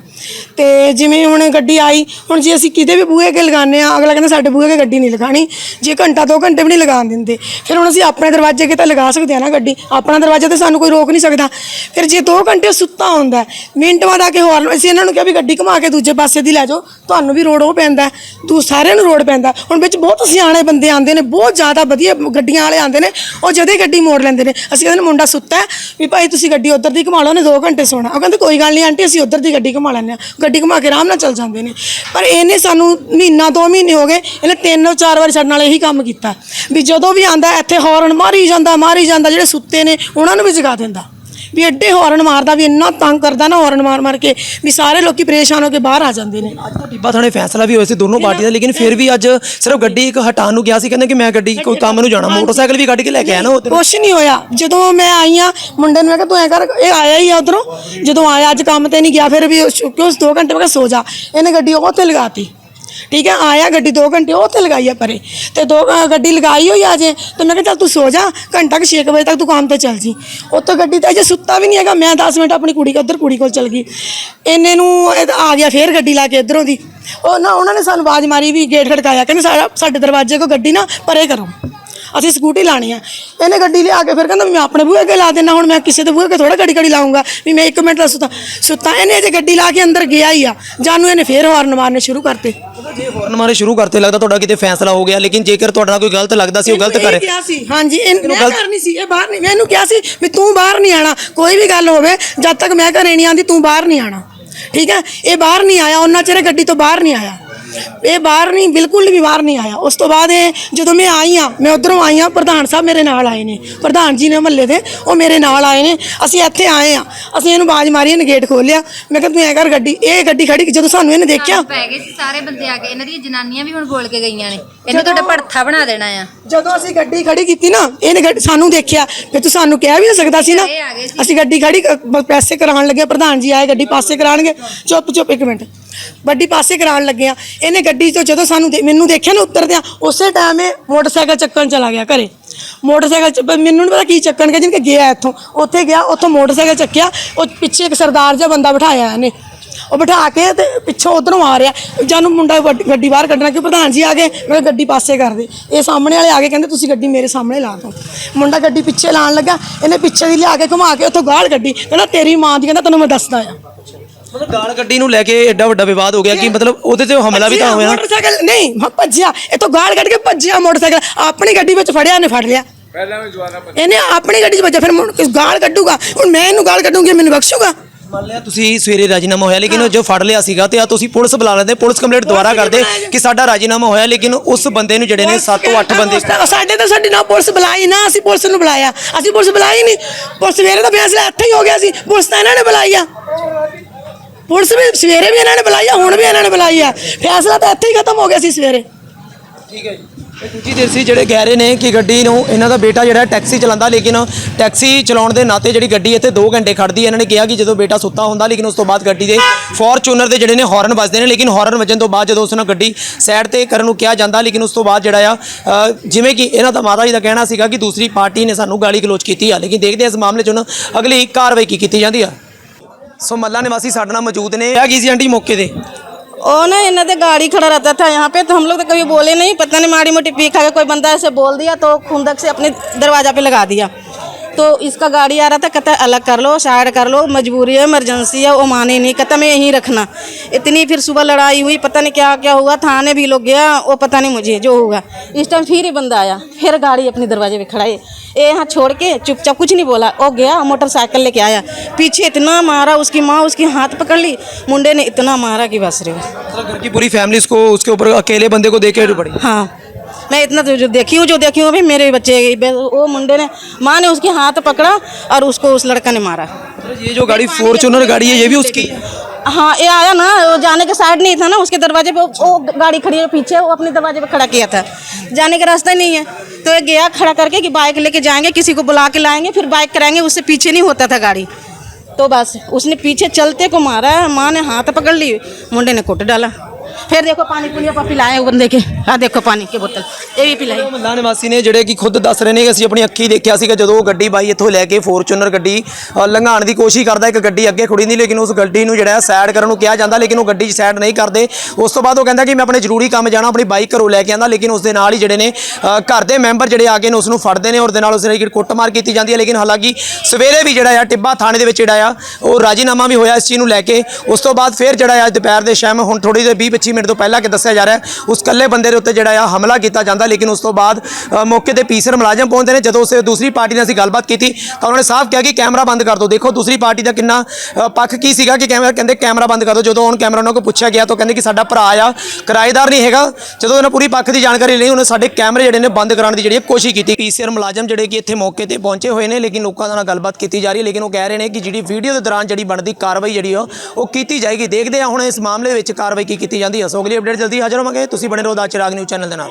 ਤੇ ਜਿਵੇਂ ਹੁਣ ਗੱਡੀ ਆਈ, ਹੁਣ ਜੇ ਅਸੀਂ ਕਿਤੇ ਵੀ ਬੂਹੇ ਅੱਗੇ ਲਗਾਉਂਦੇ ਆ ਅਗਲਾ ਕਹਿੰਦਾ ਸਾਡੇ ਬੂਹੇ ਅੱਗੇ ਗੱਡੀ ਨਹੀਂ ਲਗਾਣੀ ਜੇ ਘੰਟਾ 2 ਘੰਟੇ ਵੀ ਨਹੀਂ ਲਗਾਉਣ ਦਿੰਦੇ, ਫਿਰ ਹੁਣ ਅਸੀਂ ਆਪਣੇ ਦਰਵਾਜ਼ੇ ਅੱਗੇ ਤਾਂ ਲਗਾ ਸਕਦੇ ਆ ਨਾ ਗੱਡੀ। ਆਪਣਾ ਦਰਵਾਜ਼ਾ ਤੇ ਸਾਨੂੰ ਕੋਈ ਰੋਕ ਨਹੀਂ ਸਕਦਾ। ਫਿਰ ਜੇ 2 ਘੰਟੇ ਸੁੱਤਾ ਹੁੰਦਾ ਮਿੰਟ ਬਾਅਦ ਆ ਕੇ ਹੋਰ ਅਸੀਂ ਇਹਨਾਂ ਨੂੰ ਕਿਹਾ ਵੀ ਗੱਡੀ ਘੁਮਾ ਕੇ ਦੂਜੇ ਪਾਸੇ ਦੀ ਲੈ ਜਾਓ, ਤੁਹਾਨੂੰ ਵੀ ਰੋਡ ਉਹ ਪੈਂਦਾ ਤੂੰ ਸਾਰਿਆਂ ਨੂੰ ਰੋਡ ਪੈਂਦਾ ਹੁਣ ਵਿੱਚ ਬਹੁਤ ਸਿਆਣੇ ਬੰਦੇ ਆਉਂਦੇ ਨੇ, ਬਹੁਤ ਜ਼ਿਆਦਾ ਵਧੀਆ ਗੱਡੀਆਂ ਵਾਲੇ ਆਉਂਦੇ ਨੇ, ਉਹ ਜਦੇ ਗੱਡੀ ਮੋੜ ਲੈਂਦੇ ਨੇ। ਅਸੀਂ ਕਹਿੰਦੇ ਮੁੰਡਾ ਸੁੱਤਾ ਵੀ ਭਾਈ ਤੁਸੀਂ ਤੁਸੀਂ ਗੱਡੀ ਉਧਰ ਦੀ ਘੁਮਾ ਲਓ, ਉਹਨੇ 2 ਘੰਟੇ ਸੋਣਾ। ਉਹ ਕਹਿੰਦੇ, ਕੋਈ ਗੱਲ ਨਹੀਂ ਆਂਟੀ, ਅਸੀਂ ਉਧਰ ਦੀ ਗੱਡੀ ਘੁਮਾ ਲੈਂਦੇ ਆ ਗੱਡੀ ਘੁਮਾ ਕੇ ਆਰਾਮ ਨਾਲ ਚੱਲ ਜਾਂਦੇ ਨੇ। ਪਰ ਇਹਨੇ ਸਾਨੂੰ ਮਹੀਨਾ 2 ਮਹੀਨੇ ਹੋ ਗਏ, ਇਹਨੇ ਤਿੰਨ ਚਾਰ ਵਾਰੀ ਸਾਡੇ ਨਾਲ ਇਹੀ ਕੰਮ ਕੀਤਾ। ਵੀ ਜਦੋਂ ਵੀ ਆਂਦਾ, ਇੱਥੇ ਹੌਰਨ ਮਾਰੀ ਜਾਂਦਾ ਮਾਰੀ ਜਾਂਦਾ, ਜਿਹੜੇ ਸੁੱਤੇ ਨੇ, ਉਹਨਾਂ ਨੂੰ ਵੀ ਜਗਾ ਦਿੰਦਾ। ਵੀ ਐਡੇ ਹੌਰਨ ਮਾਰਦਾ ਵੀ ਇੰਨਾ ਤੰਗ ਕਰਦਾ ਨਾ ਹੌਰਨ ਮਾਰ ਮਾਰ ਕੇ ਵੀ ਸਾਰੇ ਲੋਕੀ ਪਰੇਸ਼ਾਨ ਹੋ ਕੇ ਬਾਹਰ ਆ ਜਾਂਦੇ ਨੇ। ਅੱਜ ਤਾਂ ਟਿੱਬਾ ਥਾਣੇ ਫੈਸਲਾ ਵੀ ਹੋਇਆ ਸੀ ਦੋਨੋਂ ਪਾਰਟੀਆਂ ਦਾ ਲੇਕਿਨ ਫਿਰ ਵੀ ਅੱਜ ਸਿਰਫ ਗੱਡੀ ਇੱਕ ਹਟਾਉਣ ਨੂੰ ਗਿਆ ਸੀ ਕਹਿੰਦੇ ਕਿ ਮੈਂ ਗੱਡੀ ਕੋਈ ਕੰਮ ਨੂੰ ਜਾਣਾ ਮੋਟਰਸਾਈਕਲ ਵੀ ਕੱਢ ਕੇ ਲੈ ਕੇ ਆਇਆ ਨਾ ਉੱਧਰ। ਕੁਛ ਨਹੀਂ ਹੋਇਆ। ਜਦੋਂ ਮੈਂ ਆਈ ਆ ਮੁੰਡੇ ਨੂੰ ਮੈਂ ਕਿਹਾ ਤੂੰ ਐ ਕਰ ਇਹ ਆਇਆ ਹੀ ਆ ਉਧਰੋਂ? ਜਦੋਂ ਆਇਆ ਅੱਜ ਕੰਮ ਤੇ ਨਹੀਂ ਗਿਆ ਫਿਰ ਵੀ ਉਸ- ਕਿਉਂ ਉਸ 2 ਘੰਟੇ ਮੈਂ ਕਿਹਾ ਸੋ ਜਾ। ਇਹਨੇ ਗੱਡੀ ਉਹ ਤੇ ਲਗਾਤੀ ਠੀਕ ਹੈ ਆਇਆ ਗੱਡੀ 2 ਘੰਟੇ ਉਹ ਤੇ ਲਗਾਈ ਆ ਪਰੇ। ਤੇ ਦੋ ਅ, ਗੱਡੀ ਲਗਾਈ ਹੋਈ ਆ ਜੇ ਤੇ ਮੈਂ ਕਿਹਾ ਚੱਲ ਤੂੰ ਸੋ ਜਾ ਘੰਟਾ ਕਿ 6 ਵਜੇ ਤੱਕ ਤੂੰ ਕੰਮ ਤੇ ਚੱਲ ਜੀ। ਉੱਥੋਂ ਗੱਡੀ ਤੇ ਅਜੇ ਸੁੱਤਾ ਵੀ ਨਹੀਂ ਹੈਗਾ ਮੈਂ 10 ਮਿੰਟ ਆਪਣੀ ਕੁੜੀ ਉੱਧਰ ਕੁੜੀ ਕੋਲ ਚੱਲ ਗਈ। ਇੰਨੇ ਨੂੰ ਇਹ ਆ ਗਿਆ ਫੇਰ ਗੱਡੀ ਲਾ ਕੇ ਇੱਧਰੋਂ ਦੀ। ਉਹ ਨਾ ਉਹਨਾਂ ਨੇ ਸਾਨੂੰ ਆਵਾਜ਼ ਮਾਰੀ ਵੀ ਗੇਟ ਖੜਕਾਇਆ ਕਹਿੰਦੇ ਸਾਡਾ ਸਾਡੇ ਦਰਵਾਜ਼ੇ ਕੋ ਗੱਡੀ ਨਾ ਪਰੇ ਕਰੋ। ਅਸੀਂ ਸਕੂਟੀ ਲਾਣੀ ਆ। ਇਹਨੇ ਗੱਡੀ ਲਿਆ ਕੇ ਫਿਰ ਕਹਿੰਦਾ ਵੀ ਮੈਂ ਆਪਣੇ ਬੂਹੇ ਅੱਗੇ ਲਾ ਦੇਣਾ ਹੁਣ ਮੈਂ ਕਿਸੇ ਦੇ ਬੂਹੇ ਅੱਗੇ ਥੋੜਾ ਗੱਡੀ ਗੱਡੀ ਲਾਉਂਗਾ ਵੀ ਮੈਂ 1 ਮਿੰਟ ਦਾ ਸੁੱਤਾ। ਸੁੱਤਾ। ਇਹਨੇ ਜੇ ਗੱਡੀ ਲਾ ਕੇ ਅੰਦਰ ਗਿਆ ਹੀ ਆ। ਜਾਨੂੰ ਇਹਨੇ ਫੇਰ ਹਾਰਨ ਮਾਰਨੇ ਸ਼ੁਰੂ ਕਰਤੇ। ਜੇ ਫੌਰਨ ਮਾਰੇ ਸ਼ੁਰੂ ਕਰਤੇ ਲੱਗਦਾ ਤੁਹਾਡਾ ਕਿਤੇ ਫੈਸਲਾ ਹੋ ਗਿਆ ਲੇਕਿਨ ਜੇਕਰ ਤੁਹਾਡਾ ਨਾਲ ਕੋਈ ਗਲਤ ਲੱਗਦਾ ਸੀ ਉਹ ਗਲਤ ਇਹਨੂੰ ਕਰੇ। ਹਾਂਜੀ ਇਹ ਮੈਂ ਕਰਨੀ ਸੀ ਇਹ ਬਾਹਰ ਨਹੀਂ। ਮੈਂ ਇਹਨੂੰ ਕਿਹਾ ਸੀ ਵੀ ਤੂੰ ਬਾਹਰ ਨਹੀਂ ਆਣਾ ਕੋਈ ਵੀ ਗੱਲ ਹੋਵੇ ਜਦ ਤੱਕ ਮੈਂ ਘਰੇ ਨਹੀਂ ਆਂਦੀ ਤੂੰ ਬਾਹਰ ਨਹੀਂ ਆਣਾ। ਠੀਕ ਹੈ? ਇਹ ਬਾਹਰ ਨਹੀਂ ਆਇਆ ਉਹਨਾਂ ਚਿਰ ਗੱਡੀ ਤੋਂ ਬਾਹਰ ਨਹੀਂ ਆਇਆ। ਇਹ ਬਾਹਰ ਨਹੀਂ ਬਿਲਕੁਲ ਵੀ ਬਾਹਰ ਨਹੀਂ ਆਇਆ। ਉਸ ਤੋਂ ਬਾਅਦ ਇਹ ਜਦੋਂ ਮੈਂ ਆਈ ਆ ਮੈਂ ਉਧਰੋਂ ਆਈ ਆ ਪ੍ਰਧਾਨ ਸਾਹਿਬ ਮੇਰੇ ਨਾਲ ਆਏ ਨੇ। ਪ੍ਰਧਾਨ ਜੀ ਨੇ ਮਹੱਲੇ ਦੇ ਉਹ ਮੇਰੇ ਨਾਲ ਆਏ ਨੇ। ਅਸੀਂ ਇੱਥੇ ਆਏ ਆ ਅਸੀਂ ਇਹਨੂੰ ਬਾਜ਼ ਮਾਰੀ ਇਹਨੇ ਗੇਟ ਖੋਲਿਆ ਮੈਂ ਕਿਹਾ ਤੂੰ ਐ ਕਰ ਗੱਡੀ ਇਹ ਗੱਡੀ ਖੜੀ ਜਦੋਂ ਸਾਨੂੰ ਇਹਨੇ ਦੇਖਿਆ? ਪੈ ਗਏ ਸੀ ਸਾਰੇ ਬੰਦੇ ਆ ਕੇ। ਇਹਨਾਂ ਦੀਆਂ ਜਨਾਨੀਆਂ ਵੀ ਹੁਣ ਬੋਲ ਕੇ ਗਈਆਂ ਨੇ। ਇਹਨੂੰ ਤੁਹਾਡਾ ਭੜਥਾ ਬਣਾ ਦੇਣਾ ਆ। ਜਦੋਂ ਅਸੀਂ ਗੱਡੀ ਖੜੀ ਕੀਤੀ ਨਾ ਇਹਨੇ ਸਾਨੂੰ ਦੇਖਿਆ। ਫਿਰ ਤੂੰ ਸਾਨੂੰ ਕਹਿ ਵੀ ਨਹੀਂ ਸਕਦਾ ਸੀ ਨਾ। ਗਏ। ਅਸੀਂ ਗੱਡੀ ਖੜੀ ਪੈਸੇ ਕਰਾਉਣ ਲੱਗੇ। ਪ੍ਰਧਾਨ ਜੀ ਆਏ ਗੱਡੀ ਪਾਸੇ ਕਰਾਣਗੇ ਚੁੱਪ ਚੁੱਪ ਇੱਕ ਮਿੰਟ। ਗੱਡੀ ਪਾਸੇ ਕਰਾਉਣ ਲੱਗੇ ਆ। ਇਹਨੇ ਗੱਡੀ ਤੋਂ ਜਦੋਂ ਸਾਨੂੰ ਦੇ- ਮੈਨੂੰ ਦੇਖਿਆ ਨਾ ਉਤਰਦਿਆਂ, ਉਸੇ ਟਾਈਮ ਇਹ ਮੋਟਰਸਾਈਕਲ ਚੱਕਣ ਚਲਾ ਗਿਆ ਘਰੇ। ਮੋਟਰਸਾਈਕਲ ਚ ਪ- ਮੈਨੂੰ ਨਹੀਂ ਪਤਾ ਕੀ ਚੱਕਣ ਗਿਆ ਜਿਨਕੇ ਗਿਆ ਇੱਥੋਂ। ਉੱਥੇ ਗਿਆ, ਉੱਥੋਂ ਮੋਟਰਸਾਈਕਲ ਚੱਕਿਆ, ਉਹ ਪਿੱਛੇ ਇੱਕ ਸਰਦਾਰ ਜਿਹਾ ਬੰਦਾ ਬਿਠਾਇਆ ਇਹਨੇ। ਉਹ ਬਿਠਾ ਕੇ ਤੇ ਪਿੱਛੋਂ ਉਧਰੋਂ ਆ ਰਿਹਾ। ਜਾਨੂੰ ਮੁੰਡਾ ਵੱਡ- ਗੱਡੀ ਬਾਹਰ ਕੱਢਣਾ, ਕਿ ਪ੍ਰਧਾਨ ਜੀ ਆ ਗਏ, ਮੈਂ ਕਿਹਾ ਗੱਡੀ ਪਾਸੇ ਕਰ ਦੇ। ਇਹ ਸਾਹਮਣੇ ਵਾਲੇ ਆ ਗਏ, ਕਹਿੰਦੇ ਤੁਸੀਂ ਗੱਡੀ ਮੇਰੇ ਸਾਹਮਣੇ ਲਾ ਦਿਓ। ਮੁੰਡਾ ਗੱਡੀ ਪਿੱਛੇ ਲਾਣ ਲੱਗਾ ਇਹਨੇ ਪਿੱਛੇ ਦੀ ਲਿਆ ਕੇ ਘੁਮਾ ਕੇ ਉੱਥੋਂ ਗਾਲ ਗੱਡੀ। ਕਹਿੰਦਾ ਤੇਰੀ ਮਾਂ ਦੀ, ਕਹਿੰਦਾ ਤੈਨੂੰ ਮੈਂ ਦੱਸਦਾ ਆ। ਮਤਲਬ ਗਾਲ ਗੱਡੀ ਨੂੰ ਲੈ ਕੇ ਐਡਾ ਵੱਡਾ ਵਿਵਾਦ ਹੋ ਗਿਆ ਕਿ ਮਤਲਬ ਉਹਦੇ ਤੇ ਹਮਲਾ ਵੀ ਤਾਂ ਹੋਇਆ। ਮੋਟਰਸਾਈਕਲ ਨਹੀਂ ਮ- ਭੱਜਿਆ। ਇਹ ਤੋਂ ਗਾਲ ਕੱਢ ਕੇ ਭੱਜਿਆ ਮੋਟਰਸਾਈਕਲ। ਆਪਣੀ ਗੱਡੀ ਵਿੱਚ ਫੜਿਆ ਇਹਨੇ ਫੜ ਲਿਆ। ਇਹਨੇ ਆਪਣੀ ਗੱਡੀ 'ਚ ਭੱਜਿਆ ਫਿਰ ਕੇ ਗਾਲ ਕੱਢੂਗਾ। ਹੁਣ ਮੈਂ ਇਹਨੂੰ ਗਾਲ ਕੱਢੂੰਗੀ ਮੈਨੂੰ ਬਖਸ਼ੂਗਾ। ਮੰਨ ਲਿਆ ਤੁਸੀਂ ਸਵੇਰੇ ਰਾਜੀਨਾਮਾ ਹੋਇਆ ਲੇਕਿਨ ਜੋ ਫੜ ਲਿਆ ਸੀਗਾ ਤੇ ਆ ਤੁਸੀਂ ਪੁਲਿਸ ਬੁਲਾ ਲੈਂਦੇ ਪੁਲਿਸ ਕੰਪਲੇਂਟ ਦੁਬਾਰਾ ਕਰਦੇ ਕਿ ਸਾਡਾ ਰਾਜੀਨਾਮਾ ਹੋਇਆ ਲੇਕਿਨ ਉਸ ਬੰਦੇ ਨੂੰ ਜਿਹੜੇ ਨੇ 7 ਤੋਂ 8 ਬੰਦੇ ਸਾਡੇ ਤਾਂ ਸਾਡੀ ਨਾ ਪੁਲਿਸ ਬੁਲਾਈ ਨਾ ਅਸੀਂ ਪੁਲਿਸ ਨੂੰ ਬੁਲਾਇਆ। ਅਸੀਂ ਪੁਲਿਸ ਬੁਲਾਈ ਨਹੀਂ। ਪੁਲਿਸ ਸਵੇਰੇ ਦਾ ਫੈਸਲਾ ਇੱਥੇ ਹੀ ਹੋ ਗਿਆ ਸੀ। ਪੁਲਿਸ ਤਾਂ ਇਹਨਾਂ ਨੇ ਬੁਲਾਈ ਆ। ਪੁਲਿਸ ਵੀ ਸਵੇਰੇ ਵੀ ਇਹਨਾਂ ਨੇ ਬੁਲਾਈ ਆ ਹੁਣ ਵੀ ਇਹਨਾਂ ਨੇ ਬੁਲਾਈ ਆ। ਫੈਸਲਾ ਤਾਂ ਇੱਥੇ ਹੀ ਖਤਮ ਹੋ ਗਿਆ ਸੀ ਸਵੇਰੇ। ਠੀਕ ਹੈ ਜੀ। ਇਹ ਦੂਜੀ ਧਿਰ ਸੀ ਜਿਹੜੇ ਕਹਿ ਰਹੇ ਨੇ ਕਿ ਗੱਡੀ ਨੂੰ ਇਹਨਾਂ ਦਾ ਬੇਟਾ ਜਿਹੜਾ ਟੈਕਸੀ ਚਲਾਉਂਦਾ ਲੇਕਿਨ ਟੈਕਸੀ ਚਲਾਉਣ ਦੇ ਨਾਤੇ ਜਿਹੜੀ ਗੱਡੀ ਇੱਥੇ 2 ਘੰਟੇ ਖੜਦੀ ਹੈ। ਇਹਨਾਂ ਨੇ ਕਿਹਾ ਕਿ ਜਦੋਂ ਬੇਟਾ ਸੁੱਤਾ ਹੁੰਦਾ ਲੇਕਿਨ ਉਸ ਤੋਂ ਬਾਅਦ ਗੱਡੀ ਦੇ ਫੋਰਚੂਨਰ ਦੇ ਜਿਹੜੇ ਨੇ ਹਾਰਨ ਵੱਜਦੇ ਨੇ ਲੇਕਿਨ ਹਾਰਨ ਵੱਜਣ ਤੋਂ ਬਾਅਦ ਜਦੋਂ ਉਸ ਨੂੰ ਗੱਡੀ ਸਾਈਡ ਤੇ ਕਰਨ ਨੂੰ ਕਿਹਾ ਜਾਂਦਾ ਲੇਕਿਨ ਉਸ ਤੋਂ ਬਾਅਦ ਜਿਹੜਾ ਆ ਅ, ਜਿਵੇਂ ਕਿ ਇਹਨਾਂ ਦਾ ਮਾਤਾ ਜੀ ਦਾ ਕਹਿਣਾ ਸੀਗਾ ਕਿ ਦੂਸਰੀ ਪਾਰਟੀ ਨੇ ਸਾਨੂੰ ਗਾਲੀ ਗਲੋਚ ਕੀਤੀ ਆ ਲੇਕਿਨ ਦੇਖਦੇ ਹਾਂ ਇਸ ਮਾਮਲੇ 'ਚ ਹੁਣ ਅਗਲੀ ਕਾਰਵਾਈ ਕੀ ਕੀਤੀ ਜਾਂਦੀ ਆ। ਸੋ ਮੱਲਾ ਨਿਵਾਸੀ ਸਾਡੇ ਨਾਲ ਮੌਜੂਦ ਨੇ ਆ ਗਈ ਸੀ ਆਂਟੀ ਮੌਕੇ ਤੇ ओ ना इन्हें तो गाड़ी खड़ा रहता था यहाँ पे तो हम लोग तो कभी बोले नहीं पता नहीं माड़ी मोटी पी खा के कोई बंदा ऐसे बोल दिया तो खुंदक से अपने दरवाजा पे लगा दिया तो इसका गाड़ी आ रहा था कहता अलग कर लो साइड कर लो मजबूरी है इमरजेंसी है वो माने नहीं कहता मैं यहीं रखना। इतनी फिर सुबह लड़ाई हुई पता नहीं क्या क्या हुआ थाने भी लोग गया वो पता नहीं मुझे जो होगा। इस टाइम फिर ही बंदा आया फिर गाड़ी अपने दरवाजे पर खड़ा है। ये यहाँ छोड़ के चुपचाप कुछ नहीं बोला वो गया मोटरसाइकिल लेके आया। पीछे इतना मारा उसकी माँ उसकी हाथ पकड़ ली मुंडे ने इतना मारा कि बस रे। घर की पूरी फैमिली इसको उसके ऊपर अकेले बंदे को देख के पड़ी। हाँ। मैं इतना तो जो देखी हूँ जो देखी हूँ अभी मेरे बच्चे वो मुंडे ने माँ ने उसके हाथ पकड़ा और उसको उस लड़का ने मारा। ये जो गाड़ी फॉर्चूनर गाड़ी है ये भी उसकी? हाँ ये आया ना वो जाने के साइड नहीं था ना उसके दरवाजे पे वो गाड़ी खड़ी है पीछे वो अपने दरवाजे पे खड़ा किया था। जाने का रास्ता नहीं है। तो गया खड़ा करके कि बाइक लेके जाएँगे किसी को बुला के लाएँगे फिर बाइक कराएँगे उससे पीछे नहीं होता था गाड़ी। तो बस उसने पीछे चलते को मारा माँ ने हाथ पकड़ ली मुंडे ने कुट डाला। फिर देखो पानी पुलिया पर पिलाए वो बंदे के हाँ देखो पानी की बोतल ये भी पिलाई ਮਹੱਲਾ ਨਿਵਾਸੀ ਨੇ ਜਿਹੜੇ ਕਿ ਖੁਦ ਦੱਸ ਰਹੇ ਨੇ ਕਿ ਅਸੀਂ ਆਪਣੀ ਅੱਖੀ ਦੇਖਿਆ ਸੀਗਾ ਜਦੋਂ ਉਹ ਗੱਡੀ ਬਾਈ ਇੱਥੋਂ ਲੈ ਕੇ ਫੋਰਚੂਨਰ ਗੱਡੀ ਅ, ਲੰਘਾਉਣ ਦੀ ਕੋਸ਼ਿਸ਼ ਕਰਦਾ ਇੱਕ ਗੱਡੀ ਅੱਗੇ ਖੜੀ ਨਹੀਂ ਲੇਕਿਨ ਉਸ ਗੱਡੀ ਨੂੰ ਜਿਹੜਾ ਸਾਈਡ ਕਰਨ ਨੂੰ ਕਿਹਾ ਜਾਂਦਾ ਲੇਕਿਨ ਉਹ ਗੱਡੀ 'ਚ ਸਾਈਡ ਨਹੀਂ ਕਰਦੇ ਉਸ ਤੋਂ ਬਾਅਦ ਉਹ ਕਹਿੰਦਾ ਕਿ ਮੈਂ ਆਪਣੇ ਜ਼ਰੂਰੀ ਕੰਮ ਜਾਣਾ ਆਪਣੀ ਬਾਈਕ ਘਰੋਂ ਲੈ ਕੇ ਆਂਦਾ ਲੇਕਿਨ ਉਸ ਦੇ ਨਾਲ ਹੀ ਜਿਹੜੇ ਨੇ ਅ, ਘਰ ਦੇ ਮੈਂਬਰ ਜਿਹੜੇ ਆ ਕੇ ਨੇ ਉਸ ਨੂੰ ਫੜਦੇ ਨੇ ਔਰ ਦੇ ਨਾਲ ਉਸ ਨੇ ਕੁੱਟਮਾਰ ਕੀਤੀ ਜਾਂਦੀ ਹੈ ਲੇਕਿਨ ਹਾਲਾਂਕਿ ਸਵੇਰੇ ਵੀ ਜਿਹੜਾ ਆ ਟਿੱਬਾ ਥਾਣੇ ਦੇ ਵਿੱਚ ਜਿਹੜਾ ਆ ਉਹ ਰਾਜੀਨਾਮਾ ਵੀ ਹੋਇਆ ਇਸ ਚੀਜ਼ ਨੂੰ ਲੈ ਕੇ ਉਸ ਤੋਂ ਬਾਅਦ ਫਿਰ ਜਿਹੜਾ ਆ ਦੁਪਹਿਰ ਦੇ ਸ਼ਾਮ ਹੁਣ ਥੋੜੀ ਜਿਹੀ 20 25 ਮਿੰਟ ਮਿੰਟ ਤੋਂ ਪਹਿਲਾਂ ਕਿ ਦੱਸਿਆ ਜਾ ਰਿਹਾ ਉਸ ਇਕੱਲੇ ਬੰਦੇ ਦੇ ਉੱਤੇ ਜਿਹੜਾ ਆ ਹਮਲਾ ਕੀਤਾ ਜਾਂਦਾ, ਲੇਕਿਨ ਉਸ ਤੋਂ ਬਾਅਦ ਮੌਕੇ ਤੇ ਪੀਸਰ ਮੁਲਾਜ਼ਮ ਪਹੁੰਚਦੇ ਨੇ। ਜਦੋਂ ਉਸ ਦੂਸਰੀ ਪਾਰਟੀ ਨਾਲ ਅਸੀਂ ਗੱਲਬਾਤ ਕੀਤੀ, ਤਾਂ ਉਹਨਾਂ ਨੇ ਸਾਫ਼ ਕਿਹਾ ਕਿ ਕੈਮਰਾ ਬੰਦ ਕਰ ਦਿਓ। ਦੇਖੋ, ਦੂਸਰੀ ਪਾਰਟੀ ਦਾ ਕਿੰਨਾ ਪੱਖ ਕੀ ਸੀਗਾ ਕਿ ਕੈਮਰਾ, ਕਹਿੰਦੇ ਕੈਮਰਾ ਬੰਦ ਕਰ ਦਿਓ। ਜਦੋਂ ਹੁਣ ਕੈਮਰਾ ਉਹਨਾਂ ਕੋਲ ਪੁੱਛਿਆ ਗਿਆ, ਤਾਂ ਕਹਿੰਦੇ ਕਿ ਸਾਡਾ ਭਰਾ ਆ, ਕਿਰਾਏਦਾਰ ਨਹੀਂ ਹੈਗਾ। ਜਦੋਂ ਉਹਨਾਂ ਪੂਰੀ ਪੱਖ ਦੀ ਜਾਣਕਾਰੀ ਲਈ, ਉਹਨੇ ਸਾਡੇ ਕੈਮਰੇ ਜਿਹੜੇ ਨੇ ਬੰਦ ਕਰਾਉਣ ਦੀ ਜਿਹੜੀ ਹੈ ਕੋਸ਼ਿਸ਼ ਕੀਤੀ। ਪੀਸੀਆਰ ਮੁਲਾਜ਼ਮ ਜਿਹੜੇ ਕਿ ਇੱਥੇ ਮੌਕੇ ਤੇ ਪਹੁੰਚੇ ਹੋਏ ਨੇ, ਲੇਕਿਨ ਲੋਕਾਂ ਨਾਲ ਗੱਲਬਾਤ ਕੀਤੀ ਜਾ ਰਹੀ ਹੈ। ਲੇਕਿਨ ਉਹ ਕਹਿ ਰਹੇ ਨੇ ਕਿ ਜਿਹੜੀ ਵੀਡੀਓ ਦੇ ਦੌਰਾਨ ਜਿਹੜੀ ਬਣਦੀ ਕਾਰਵਾਈ ਜਿਹੜੀ ਆ, ਉਹ ਕੀਤੀ ਜਾਏਗੀ। ਦੇਖਦੇ ਆ ਹੁਣ ਇਸ ਮਾਮਲੇ ਵਿੱਚ ਕਾਰਵਾਈ ਕੀ ਕੀਤੀ ਜਾਂਦੀ ਹੈ। ਸੋ ਅਗਲੀ ਅਪਡੇਟ ਜਲਦੀ ਹਾਜ਼ਰ ਹੋਵਾਂਗੇ। ਤੁਸੀਂ ਬਣੇ ਰਹੋ ਦਾ ਚਿਰਾਗ ਨਿਊਜ਼ ਚੈਨਲ ਦੇ ਨਾਲ।